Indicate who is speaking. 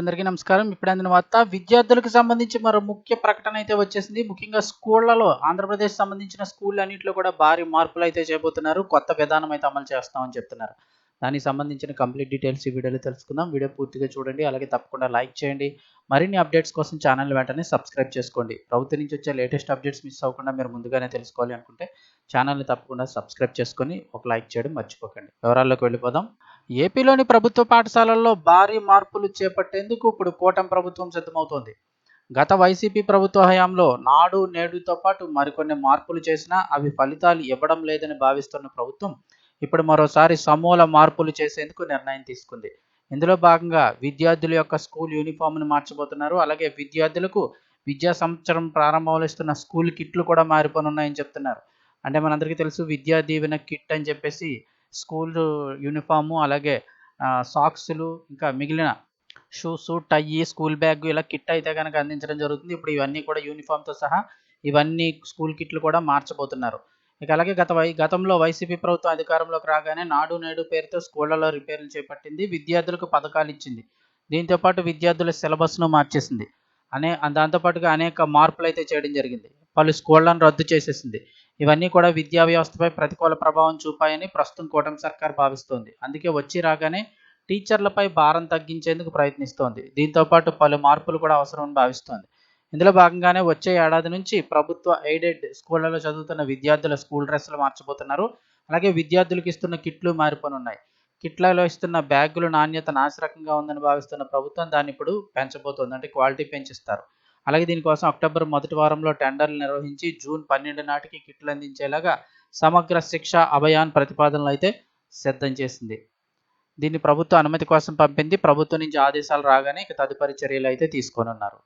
Speaker 1: అందరికీ నమస్కారం. ఇప్పుడు అందిన వార్త విద్యార్థులకు సంబంధించి మరో ముఖ్య ప్రకటన అయితే వచ్చేసింది. ముఖ్యంగా స్కూళ్ళలో ఆంధ్రప్రదేశ్ సంబంధించిన స్కూల్ అన్నింటిలో కూడా భారీ మార్పులు అయితే చేయబోతున్నారు కొత్త విధానం అయితే అమలు చేస్తామని చెప్తున్నారు. దానికి సంబంధించిన కంప్లీట్ డీటెయిల్స్ ఈ వీడియోలో తెలుసుకుందాం. వీడియో పూర్తిగా చూడండి. అలాగే తప్పకుండా లైక్ చేయండి. మరిన్ని అప్డేట్స్ కోసం ఛానల్ వెంటనే సబ్స్క్రైబ్ చేసుకోండి. ప్రభుత్వం నుంచి వచ్చే లేటెస్ట్ అప్డేట్స్ మిస్ అవ్వకుండా మీరు ముందుగానే తెలుసుకోవాలి అనుకుంటే ఛానల్ని తప్పకుండా సబ్స్క్రైబ్ చేసుకొని ఒక లైక్ చేయడం మర్చిపోకండి. వివరాల్లోకి వెళ్ళిపోదాం. ఏపీలోని ప్రభుత్వ పాఠశాలల్లో భారీ మార్పులు చేపట్టేందుకు ఇప్పుడు కూటమి ప్రభుత్వం సిద్ధమవుతోంది. గత వైసీపీ ప్రభుత్వ హయాంలో నాడు నేడుతో పాటు మరికొన్ని మార్పులు చేసినా అవి ఫలితాలు ఇవ్వడం లేదని భావిస్తున్న ప్రభుత్వం ఇప్పుడు మరోసారి సమూల మార్పులు చేసేందుకు నిర్ణయం తీసుకుంది. ఇందులో భాగంగా విద్యార్థుల యొక్క స్కూల్ యూనిఫామ్ను మార్చబోతున్నారు. అలాగే విద్యార్థులకు విద్యా సంవత్సరం ప్రారంభంలో ఇస్తున్న స్కూల్ కిట్లు కూడా మారిపోనున్నాయని చెప్తున్నారు. అంటే మనందరికీ తెలుసు విద్యా దీవెన కిట్ అని చెప్పేసి స్కూల్ యూనిఫాము అలాగే సాక్స్లు ఇంకా మిగిలిన షూస్ టై స్కూల్ బ్యాగ్ ఇలా కిట్ అయితే కనుక అందించడం జరుగుతుంది. ఇప్పుడు ఇవన్నీ కూడా యూనిఫామ్తో సహా ఇవన్నీ స్కూల్ కిట్లు కూడా మార్చబోతున్నారు. ఇక అలాగే గత వై గతంలో వైసీపీ ప్రభుత్వం అధికారంలోకి రాగానే నాడు నేడు పేరుతో స్కూళ్ళలో రిపేర్లు చేపట్టింది విద్యార్థులకు పథకాలు ఇచ్చింది. దీంతో పాటు విద్యార్థుల సిలబస్ను మార్చేసింది. అనే దాంతోపాటుగా అనేక మార్పులు అయితే చేయడం జరిగింది. పలు స్కూళ్ళను రద్దు చేసేసింది. ఇవన్నీ కూడా విద్యా వ్యవస్థపై ప్రతికూల ప్రభావం చూపాయని ప్రస్తుతం కూటమి సర్కార్ భావిస్తోంది. అందుకే వచ్చి రాగానే టీచర్లపై భారం తగ్గించేందుకు ప్రయత్నిస్తోంది. దీంతో పాటు పలు మార్పులు కూడా అవసరమని భావిస్తోంది. ఇందులో భాగంగానే వచ్చే ఏడాది నుంచి ప్రభుత్వ ఎయిడెడ్ స్కూళ్ళలో చదువుతున్న విద్యార్థుల స్కూల్ డ్రెస్సులు మార్చబోతున్నారు. అలాగే విద్యార్థులకు ఇస్తున్న కిట్లు మారిపోనున్నాయి. కిట్లలో ఇస్తున్న బ్యాగుల నాణ్యత నాశరకంగా ఉందని భావిస్తున్న ప్రభుత్వం దాన్ని ఇప్పుడు పెంచబోతోంది అంటే క్వాలిటీ పెంచిస్తారు. అలాగే దీనికోసం అక్టోబర్ మొదటి వారంలో టెండర్లు నిర్వహించి జూన్ పన్నెండు నాటికి కిట్లు అందించేలాగా సమగ్ర శిక్ష అభయాన్ ప్రతిపాదనలు అయితే సిద్ధం చేసింది. దీన్ని ప్రభుత్వ అనుమతి కోసం పంపింది ప్రభుత్వం నుంచి ఆదేశాలు రాగానే ఇక తదుపరి చర్యలు అయితే తీసుకోనున్నారు.